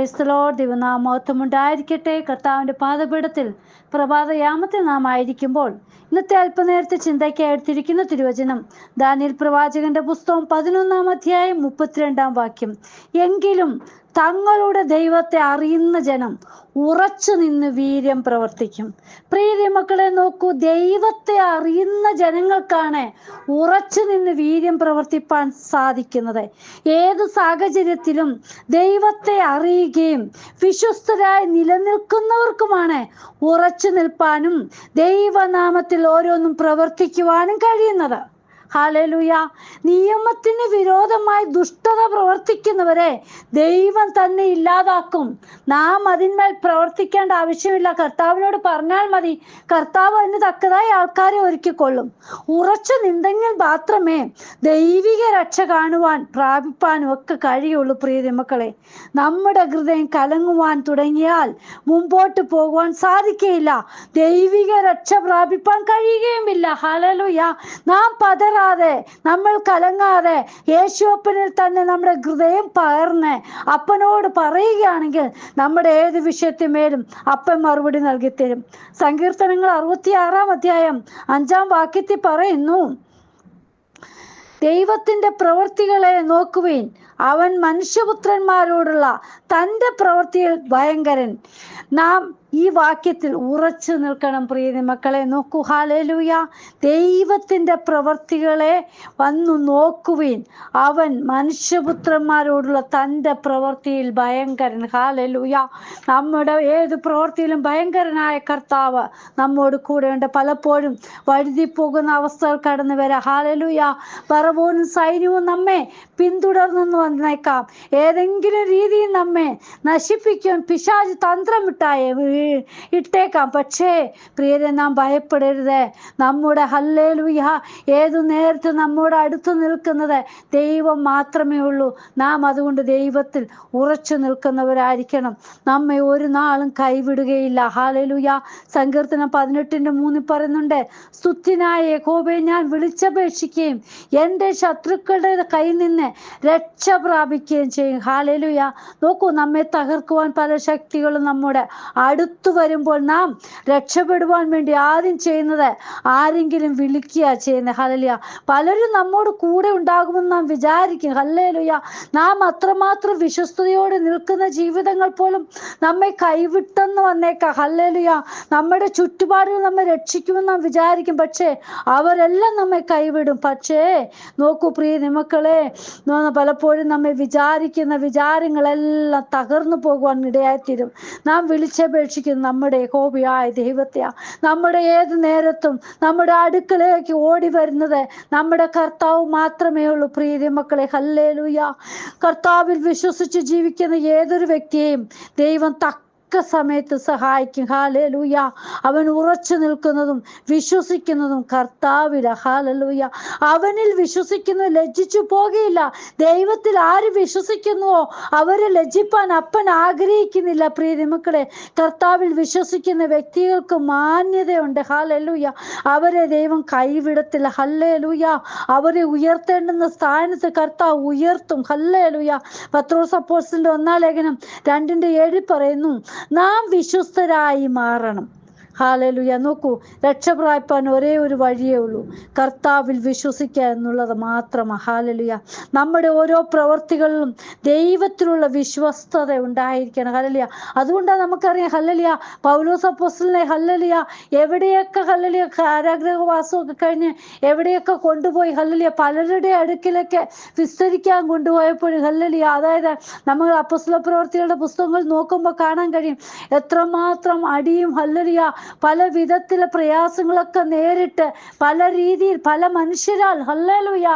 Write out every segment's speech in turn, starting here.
ക്രൈസ്തലോ ദിവനാമോത്വം ഉണ്ടായിരിക്കട്ടെ. കർത്താവിന്റെ പാദപീഠത്തിൽ പ്രഭാതയാമത്തിൽ നാം ആയിരിക്കുമ്പോൾ ഇന്നത്തെ അല്പനേരത്തെ ചിന്തയ്ക്കായി എടുത്തിരിക്കുന്ന തിരുവചനം ദാനിയൽ പ്രവാചകന്റെ പുസ്തകം പതിനൊന്നാം അധ്യായം മുപ്പത്തിരണ്ടാം വാക്യം. എങ്കിലും തങ്ങളുടെ ദൈവത്തെ അറിയുന്ന ജനം ഉറച്ചു നിന്ന് വീര്യം പ്രവർത്തിക്കും. പ്രീതി മക്കളെ നോക്കൂ ദൈവത്തെ അറിയുന്ന ജനങ്ങൾക്കാണ് ഉറച്ചു നിന്ന് വീര്യം പ്രവർത്തിപ്പാൻ സാധിക്കുന്നത്. ഏത് സാഹചര്യത്തിലും ദൈവത്തെ അറിയുകയും വിശ്വസ്തരായി നിലനിൽക്കുന്നവർക്കുമാണ് ഉറച്ചു നിൽപ്പാനും ദൈവനാമത്തിൽ ഓരോന്നും പ്രവർത്തിക്കുവാനും കഴിയുന്നത്. ഹാലലുയ. നിയമത്തിന് വിരോധമായി ദുഷ്ടത പ്രവർത്തിക്കുന്നവരെ ദൈവം തന്നെ ഇല്ലാതാക്കും. നാം അതിന്മേൽ പ്രവർത്തിക്കേണ്ട ആവശ്യമില്ല. കർത്താവിനോട് പറഞ്ഞാൽ മതി. കർത്താവ് അതിന് തക്കതായി ആൾക്കാരെ ഒരുക്കിക്കൊള്ളും. ഉറച്ചു നിന്നെങ്കിൽ മാത്രമേ ദൈവിക രക്ഷ കാണുവാൻ പ്രാപിപ്പാനും ഒക്കെ കഴിയുള്ളൂ പ്രിയ മക്കളെ നമ്മുടെ ഹൃദയം കലങ്ങുവാൻ തുടങ്ങിയാൽ മുമ്പോട്ട് പോകുവാൻ സാധിക്കുകയില്ല ദൈവിക രക്ഷ പ്രാപിപ്പാൻ കഴിയുകയുമില്ല. ഹലലുയ. നാം പതറ പതറാതെ നമ്മൾ കലങ്ങാതെ യേശുപ്പനിൽ തന്നെ നമ്മുടെ ഹൃദയം പകർന്ന് അപ്പനോട് പറയുകയാണെങ്കിൽ നമ്മുടെ ഏത് വിഷയത്തിന്മേലും അപ്പൻ മറുപടി നൽകിത്തരും. സങ്കീർത്തനങ്ങൾ അറുപത്തി ആറാം അധ്യായം അഞ്ചാം വാക്യത്തിൽ പറയുന്നു ദൈവത്തിന്റെ പ്രവൃത്തികളെ നോക്കുവീൻ അവൻ മനുഷ്യപുത്രന്മാരോടുള്ള തന്റെ പ്രവൃത്തിയിൽ ഭയങ്കരൻ. നാം ഈ വാക്യത്തിൽ ഉറച്ചു നിൽക്കണം പ്രിയ മക്കളെ നോക്കൂ. ഹാലലൂയ ദൈവത്തിന്റെ പ്രവൃത്തികളെ വന്നു നോക്കുവിൻ. അവൻ മനുഷ്യപുത്രന്മാരോടുള്ള തന്റെ പ്രവൃത്തിയിൽ ഭയങ്കരൻ. ഹാലലൂയ നമ്മുടെ ഏത് പ്രവൃത്തിയിലും ഭയങ്കരനായ കർത്താവ് നമ്മോട് കൂടെയുണ്ട്. പലപ്പോഴും വഴുതി പോകുന്ന അവസ്ഥകൾ കടന്നു വരാം ഹാലലൂയ പറവോനും സൈന്യവും നമ്മെ പിന്തുടർന്നു വന്നേക്കാം. ഏതെങ്കിലും രീതിയിൽ നമ്മെ നശിപ്പിക്കാൻ പിശാജ് തന്ത്രമിട്ടായ ഇട്ടേക്കാം. പക്ഷേ പ്രിയരെ നാം ഭയപ്പെടരുത്. നമ്മുടെ ഹല്ലേലുയ ഏതു നേരത്ത് നമ്മോട് അടുത്ത് നിൽക്കുന്നത് ദൈവം മാത്രമേ ഉള്ളൂ. നാം അതുകൊണ്ട് ദൈവത്തിൽ ഉറച്ചു നിൽക്കുന്നവരായിരിക്കണം. നമ്മെ ഒരു നാളും കൈവിടുകയില്ല. ഹാലലുയ സങ്കീർത്തനം പതിനെട്ടിന്റെ മൂന്നിൽ പറയുന്നുണ്ട് സ്തുത്തിനായ കോപയെ ഞാൻ വിളിച്ചപേക്ഷിക്കുകയും എന്റെ ശത്രുക്കളുടെ കയ്യിൽ നിന്ന് രക്ഷ പ്രാപിക്കുകയും ചെയ്യും. ഹാലലുയ. നോക്കൂ നമ്മെ തകർക്കുവാൻ പല ശക്തികളും നമ്മുടെ അടുത്തു വരുമ്പോൾ നാം രക്ഷപ്പെടുവാൻ വേണ്ടി ആദ്യം ചെയ്യുന്നത് ആരെങ്കിലും വിളിക്കുക ചെയ്യുന്നത്. ഹലലിയ. പലരും നമ്മോട് കൂടെ ഉണ്ടാകുമെന്ന് നാം വിചാരിക്കും ഹല്ലേലുയ നാം അത്രമാത്രം വിശ്വസ്തയോടെ നിൽക്കുന്ന ജീവിതങ്ങൾ പോലും നമ്മെ കൈവിട്ടെന്ന് വന്നേക്കാം. ഹല്ലേലുയ നമ്മുടെ ചുറ്റുപാടുകൾ നമ്മെ രക്ഷിക്കുമെന്ന് നാം വിചാരിക്കും. പക്ഷേ അവരെല്ലാം നമ്മെ കൈവിടും. പക്ഷേ നോക്കൂ പ്രിയ നിമക്കളെ പലപ്പോഴും നമ്മെ വിചാരിക്കുന്ന വിചാരങ്ങളെല്ലാം തകർന്നു പോകുവാൻ ഇടയായിത്തീരും. നാം വിളിച്ചപേക്ഷിക്കുന്ന നമ്മുടെ ഹോബിയായ ദൈവത്തെയാ. നമ്മുടെ ഏത് നേരത്തും നമ്മുടെ അടുക്കളയിലേക്ക് ഓടി വരുന്നത് നമ്മുടെ കർത്താവ് മാത്രമേ ഉള്ളൂ. പ്രീതി മക്കളെ ഹല്ലേലൂയ. കർത്താവിൽ വിശ്വസിച്ച് ജീവിക്കുന്ന ഏതൊരു വ്യക്തിയെയും ദൈവം തക്ക തക്ക സമയത്ത് സഹായിക്കും. ഹാലലൂയ. അവൻ ഉറച്ചു നിൽക്കുന്നതും വിശ്വസിക്കുന്നതും കർത്താവില. ഹാലലൂയ. അവനിൽ വിശ്വസിക്കുന്നു ലജ്ജിച്ചു പോകുകയില്ല ദൈവത്തിൽ ആര് വിശ്വസിക്കുന്നുവോ അവരെ ലജ്ജിപ്പാൻ അപ്പൻ ആഗ്രഹിക്കുന്നില്ല. പ്രിയ മക്കളെ കർത്താവിൽ വിശ്വസിക്കുന്ന വ്യക്തികൾക്ക് മാന്യതയുണ്ട്. ഹാലലൂയ. അവരെ ദൈവം കൈവിടത്തില്ല. ഹല്ലേലൂയ. അവരെ ഉയർത്തേണ്ടുന്ന സ്ഥാനത്ത് കർത്താവ് ഉയർത്തും. ഹല്ലേലൂയ. പത്രോസ് അപ്പോസിന്റെ ഒന്നാം ലേഖനം രണ്ടിന്റെ ഏഴിൽ പറയുന്നു നാം വിശ്വസ്തരായി മാറണം. ഹാലലുയ. നോക്കൂ രക്ഷപ്രാപ്പാൻ ഒരേ ഒരു വഴിയേ ഉള്ളൂ. കർത്താവിൽ വിശ്വസിക്കുക എന്നുള്ളത് മാത്രമാണ് ഹാലലുയ. നമ്മുടെ ഓരോ പ്രവർത്തികളിലും ദൈവത്തിലുള്ള വിശ്വസ്തത ഉണ്ടായിരിക്കണം. ഹലലിയ. അതുകൊണ്ടാണ് നമുക്കറിയാം ഹല്ലലിയ പൗലോസ് അപ്പോസ്റ്റലിനെ ഹല്ലലിയ എവിടെയൊക്കെ ഹല്ലലിയ കാരാഗ്രഹവാസമൊക്കെ കഴിഞ്ഞ് എവിടെയൊക്കെ കൊണ്ടുപോയി ഹല്ലലിയ പലരുടെ അടുക്കിലൊക്കെ വിസ്തരിക്കാൻ കൊണ്ടുപോയപ്പോഴും ഹല്ലലിയ അതായത് നമ്മൾ അപ്പസ്ല പ്രവർത്തികളുടെ പുസ്തകങ്ങൾ നോക്കുമ്പോൾ കാണാൻ കഴിയും. എത്രമാത്രം അടിയും ഹല്ലലിയ പല വിധത്തിലെ പ്രയാസങ്ങളൊക്കെ നേരിട്ട് പല രീതിയിൽ പല മനുഷ്യരാൽ ഹല്ലലുയ.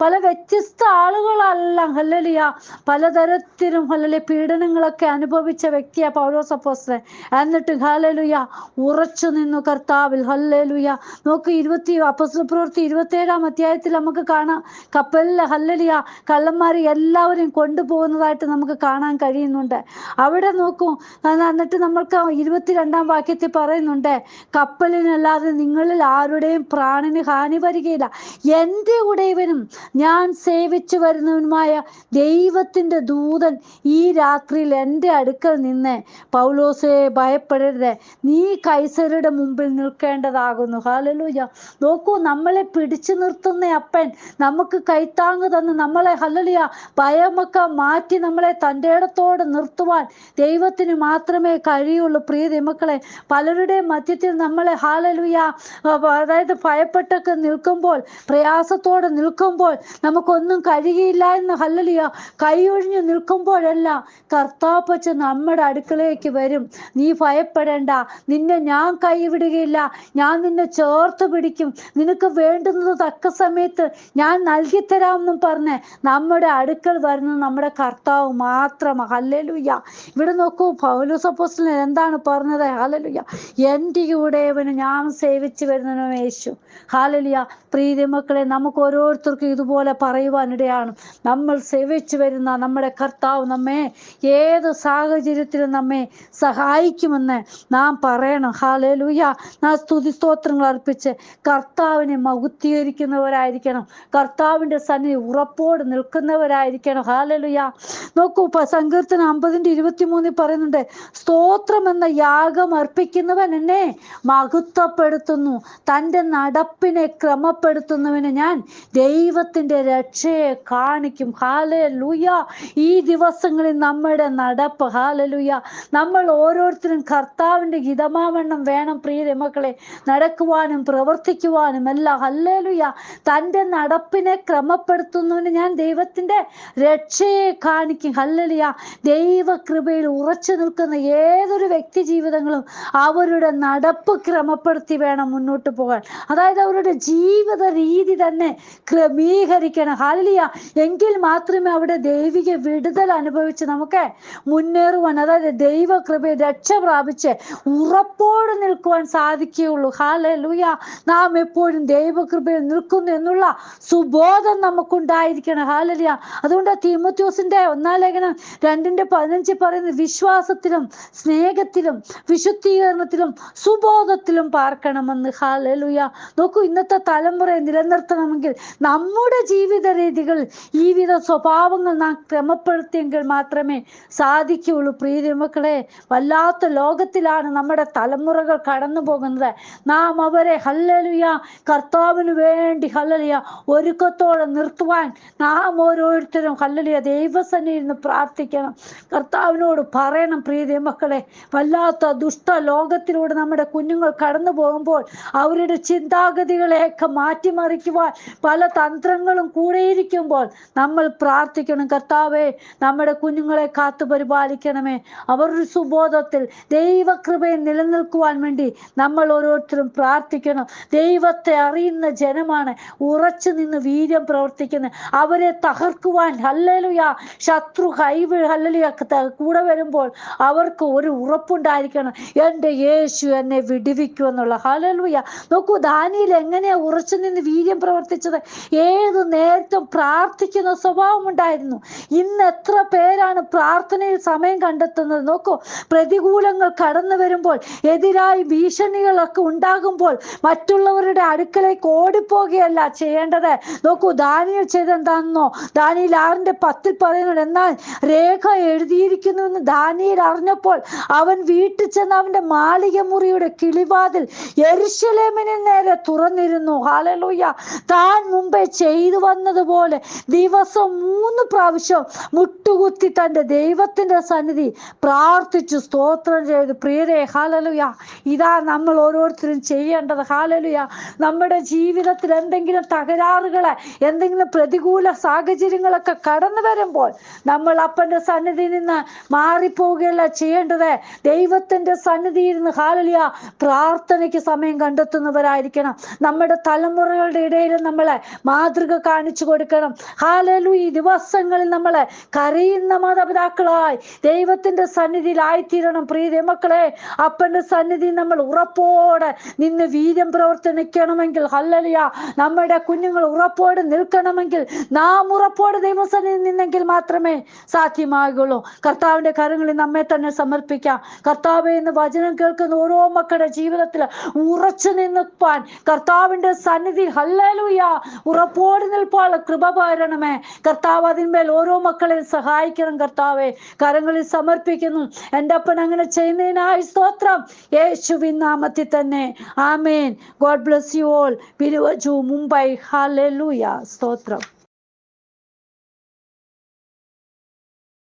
പല വ്യത്യസ്ത ആളുകളെല്ലാം ഹല്ലലിയ. പലതരത്തിലും ഹല്ലലിയ പീഡനങ്ങളൊക്കെ അനുഭവിച്ച വ്യക്തിയാ പൗലോസ് അപ്പോസ്തലൻ എന്നിട്ട് ഹല്ലലുയ ഉറച്ചു നിന്നു കർത്താവിൽ ഹല്ലലുയ. നോക്ക് ഇരുപത്തി അപ്പസ്തല പ്രവൃത്തി ഇരുപത്തേഴാം അധ്യായത്തിൽ നമുക്ക് കാണാം. കപ്പലിലെ ഹല്ലലിയ കള്ളന്മാരെ എല്ലാവരെയും കൊണ്ടുപോകുന്നതായിട്ട് നമുക്ക് കാണാൻ കഴിയുന്നുണ്ട്. അവിടെ നോക്കൂ എന്നിട്ട് നമ്മൾക്ക് ഇരുപത്തിരണ്ടാം വാക്യത്തിൽ പറയുന്നു പറയുന്നുണ്ട് കപ്പലിനല്ലാതെ നിങ്ങളിൽ ആരുടെയും പ്രാണന് ഹാനി വരികയില്ല. എന്റെ ഉടയവനും ഞാൻ സേവിച്ചു വരുന്നവനുമായ ദൈവത്തിന്റെ ദൂതൻ ഈ രാത്രിയിൽ എന്റെ അടുക്കൽ നിന്ന് പൗലോസെ ഭയപ്പെടരുത്. നീ കൈസരുടെ മുമ്പിൽ നിൽക്കേണ്ടതാകുന്നു. ഹലലൂയ നോക്കൂ നമ്മളെ പിടിച്ചു നിർത്തുന്ന അപ്പൻ നമുക്ക് കൈത്താങ്ങ് തന്ന് നമ്മളെ ഹലലിയ ഭയമൊക്കെ മാറ്റി നമ്മളെ തന്റെ ഇടത്തോടെ നിർത്തുവാൻ ദൈവത്തിന് മാത്രമേ കഴിയുള്ളൂ. പ്രിയ മക്കളെ പലരുടെയും മധ്യത്തിൽ നമ്മൾ ഹാലലുയ അതായത് ഭയപ്പെട്ടൊക്കെ നിൽക്കുമ്പോൾ പ്രയാസത്തോടെ നിൽക്കുമ്പോൾ നമുക്കൊന്നും കഴിയില്ല എന്ന് ഹല്ലലിയ കൈയൊഴിഞ്ഞ് നിൽക്കുമ്പോഴല്ല കർത്താപ്പച്ച നമ്മുടെ അടുക്കളയ്ക്ക് വരും. നീ ഭയപ്പെടേണ്ട. നിന്നെ ഞാൻ കൈവിടുകയില്ല. ഞാൻ നിന്നെ ചേർത്ത് പിടിക്കും. നിനക്ക് വേണ്ടുന്നത് തക്ക സമയത്ത് ഞാൻ നൽകിത്തരാമെന്നും പറഞ്ഞ് നമ്മുടെ അടുക്കൽ വരുന്നത് നമ്മുടെ കർത്താവ് മാത്രമാണ് ഹല്ലലുയ്യ ഇവിടെ നോക്കൂ പൗലോസ് അപ്പോസ്തലൻ എന്താണ് പറഞ്ഞത്? ഹാലലുയ എന്റെ കൂടെയവന് ഞാൻ സേവിച്ചു വരുന്നവനോ യേശു. ഹാലലിയ. പ്രീതി മക്കളെ നമുക്ക് ഓരോരുത്തർക്കും ഇതുപോലെ പറയുവാനിടയാണ് നമ്മൾ സേവിച്ചു വരുന്ന നമ്മുടെ കർത്താവ് നമ്മെ ഏത് സാഹചര്യത്തിലും നമ്മെ സഹായിക്കുമെന്ന് നാം പറയണം. ഹാലലുയ. നാം സ്തുതി സ്തോത്രങ്ങൾ അർപ്പിച്ച് കർത്താവിനെ മഹുദ്ധീകരിക്കുന്നവരായിരിക്കണം കർത്താവിന്റെ സന്നിധി ഉറപ്പോട് നിൽക്കുന്നവരായിരിക്കണം. ഹാലലുയ. നോക്കൂ സങ്കീർത്തനം അമ്പതിന്റെ ഇരുപത്തിമൂന്നിൽ പറയുന്നുണ്ട് സ്തോത്രം എന്ന യാഗം അർപ്പിക്കുന്നവൻ എന്നെ മഹത്വപ്പെടുത്തുന്നു. തന്റെ നടപ്പിനെ ക്രമപ്പെടുത്തുന്നവന് ഞാൻ ദൈവത്തിന്റെ രക്ഷയെ കാണിക്കും. ഹാലേ ലൂയ ഈ ദിവസങ്ങളിൽ നമ്മുടെ നടപ്പ് ഹാലലുയ നമ്മൾ ഓരോരുത്തരും കർത്താവിന്റെ ഹിതമാവണ്ണം വേണം പ്രിയ മക്കളെ. നടക്കുവാനും പ്രവർത്തിക്കുവാനും എല്ലാം. ഹല്ലേലുയ. തന്റെ നടപ്പിനെ ക്രമപ്പെടുത്തുന്നവന് ഞാൻ ദൈവത്തിന്റെ രക്ഷയെ കാണിക്കും. ഹല്ലലിയ. ദൈവകൃപയിൽ ഉറച്ചു നിൽക്കുന്ന ഏതൊരു വ്യക്തി ജീവിതങ്ങളും അവരുടെ നടപ്പ് ക്രമപ്പെടുത്തി വേണം മുന്നോട്ട് പോകാൻ. അതായത് അവരുടെ ജീവിത രീതി തന്നെ ക്രമീകരിക്കണം. ഹാലിയ എങ്കിൽ മാത്രമേ അവിടെ ദൈവിക വിടുതൽ അനുഭവിച്ച് നമുക്ക് മുന്നേറുവാൻ അതായത് ദൈവകൃപയെ രക്ഷ പ്രാപിച്ച് ഉറപ്പോടെ നിൽക്കുവാൻ സാധിക്കുകയുള്ളൂ. ഹാലൂയ നാം എപ്പോഴും ദൈവകൃപയിൽ നിൽക്കുന്നു എന്നുള്ള സുബോധം നമുക്കുണ്ടായിരിക്കണം. ഹാലലിയ അതുകൊണ്ട് തീമത്യോസിന്റെ ഒന്നാം ലേഖനം രണ്ടിന്റെ പതിനഞ്ച് പറയുന്നത് വിശ്വാസത്തിലും സ്നേഹത്തിലും വിശുദ്ധീകരണത്തിലും സുബോധത്തിലും പാർക്കണമെന്ന്. ഹാലലുയ നോക്കൂ ഇന്നത്തെ തലമുറയെ നിലനിർത്തണമെങ്കിൽ നമ്മുടെ ജീവിത രീതികൾ ഈ വിധ സ്വഭാവങ്ങൾ നാം ക്രമപ്പെടുത്തിയെങ്കിൽ മാത്രമേ സാധിക്കുകയുള്ളൂ. പ്രീതി മക്കളെ വല്ലാത്ത ലോകത്തിലാണ് നമ്മുടെ തലമുറകൾ കടന്നു പോകുന്നത് നാം അവരെ ഹല്ലലുയ കർത്താവിന് വേണ്ടി ഹല്ലലിയ ഒരുക്കത്തോടെ നിർത്തുവാൻ നാം ഓരോരുത്തരും ഹല്ലലിയ ദൈവസന്നിധിയിൽ നിന്ന് പ്രാർത്ഥിക്കണം. കർത്താവിനോട് പറയണം പ്രീതി മക്കളെ വല്ലാത്ത ദുഷ്ട ലോകത്തിലൂടെ നമ്മുടെ കുഞ്ഞുങ്ങൾ കടന്നു പോകുമ്പോൾ അവരുടെ ചിന്താഗതികളെയൊക്കെ മാറ്റിമറിക്കുവാൻ പല തന്ത്രങ്ങളും കൂടെയിരിക്കുമ്പോൾ നമ്മൾ പ്രാർത്ഥിക്കണം കർത്താവേ നമ്മുടെ കുഞ്ഞുങ്ങളെ കാത്തു പരിപാലിക്കണമേ. അവരുടെ സുബോധത്തിൽ ദൈവകൃപയിൽ നിലനിൽക്കുവാൻ വേണ്ടി നമ്മൾ ഓരോരുത്തരും പ്രാർത്ഥിക്കണം. ദൈവത്തെ അറിയുന്ന ജനമാണ് ഉറച്ചു നിന്ന് വീര്യം പ്രവർത്തിക്കുന്നത് അവരെ തകർക്കുവാൻ ഹല്ലലുയ ശത്രു കൈവ് ഹല്ലലുയ കൂടെ വരുമ്പോൾ അവർക്ക് ഒരു ഉറപ്പുണ്ടായിരിക്കണം. എന്റെ യേശു എന്നെ വിടുവിക്കൂ എന്നുള്ള. ഹലലുയ നോക്കൂ ദാനിയിൽ എങ്ങനെയാ ഉറച്ചു നിന്ന് വീര്യം പ്രവർത്തിച്ചത്? ഏത് നേരത്തും പ്രാർത്ഥിക്കുന്ന സ്വഭാവം ഉണ്ടായിരുന്നു. ഇന്ന് എത്ര പേരാണ് പ്രാർത്ഥനയിൽ സമയം കണ്ടെത്തുന്നത്? നോക്കൂ പ്രതികൂലങ്ങൾ കടന്നു വരുമ്പോൾ എതിരായി ഭീഷണികളൊക്കെ ഉണ്ടാകുമ്പോൾ മറ്റുള്ളവരുടെ അടുക്കലേക്ക് ഓടിപ്പോകുകയല്ല ചെയ്യേണ്ടത്. നോക്കൂ ദാനിയൽ ചെയ്തെന്താണെന്നോ ദാനിയിൽ ആറിന്റെ പത്തിൽ പറയുന്നു എന്നാൽ രേഖ എഴുതിയിരിക്കുന്നു എന്ന് ദാനിയിൽ അറിഞ്ഞപ്പോൾ അവൻ വീട്ടിൽ ചെന്ന് അവന്റെ മാളിക മുറിയുടെ കിളിവാതിൽ എരിശലേമിന് നേരെ തുറന്നിരുന്നു. ഹാലലൂയ താൻ മുമ്പേ ചെയ്തു വന്നതുപോലെ ദിവസം മൂന്ന് പ്രാവശ്യം മുട്ടുകുത്തി തന്റെ ദൈവത്തിന്റെ സന്നിധി പ്രാർത്ഥിച്ചു സ്തോത്രം ചെയ്തു. പ്രിയരെ ഹാലലുയ ഇതാ നമ്മൾ ഓരോരുത്തരും ചെയ്യേണ്ടത്. ഹാലലുയ നമ്മുടെ ജീവിതത്തിൽ എന്തെങ്കിലും തകരാറുകളെ എന്തെങ്കിലും പ്രതികൂല സാഹചര്യങ്ങളൊക്കെ കടന്നു വരുമ്പോൾ നമ്മൾ അപ്പന്റെ സന്നിധിയിൽ നിന്ന് മാറിപ്പോവുകയല്ല ചെയ്യേണ്ടത്. ദൈവത്തിന്റെ സന്നിധിയിൽ നിന്ന് ഹാലലിയ പ്രാർത്ഥനയ്ക്ക് സമയം കണ്ടെത്തുന്നവരായിരിക്കണം. നമ്മുടെ തലമുറകളുടെ ഇടയിൽ നമ്മളെ മാതൃക കാണിച്ചു കൊടുക്കണം. ഹാലലു ഈ ദിവസങ്ങളിൽ നമ്മളെ കരയുന്ന മാതാപിതാക്കളായി ദൈവത്തിന്റെ സന്നിധിയിലായിത്തീരണം. പ്രീതി മക്കളെ അപ്പന്റെ സന്നിധി നമ്മൾ ഉറപ്പോടെ നിന്ന് വീര്യം പ്രവർത്തനിക്കണമെങ്കിൽ ഹല്ലലിയ നമ്മുടെ കുഞ്ഞുങ്ങൾ ഉറപ്പോടെ നിൽക്കണമെങ്കിൽ നാം ഉറപ്പോടെ ദൈവസന്നിധി നിന്നെങ്കിൽ മാത്രമേ സാധ്യമാകുള്ളൂ. കർത്താവിന്റെ കരങ്ങളിൽ നമ്മെ തന്നെ സമർപ്പിക്കാം. കർത്താവ് എന്ന് വചനം കേൾക്കുന്ന ഓരോ മക്കളുടെ ജീവിതത്തിൽ ഉറച്ചു നിൽപ്പാൻ കർത്താവിന്റെ സന്നിധി ഹല്ലേലൂയ ഉറപ്പോടെ നിൽപ്പാൾ കൃപ പകരണമേ. കർത്താവ് അതിന്മേൽ ഓരോ മക്കളെ സഹായിക്കണം കർത്താവെ. കരങ്ങളിൽ സമർപ്പിക്കുന്നു. എന്റെ അപ്പൻ അങ്ങനെ ചെയ്യുന്നതിനായി സ്തോത്രം. യേശുവിൻ നാമത്തിൽ തന്നെ. ആമേൻ. God bless you all. പിരുവജു Mumbai. ഹാലൂയ സ്തോത്രം.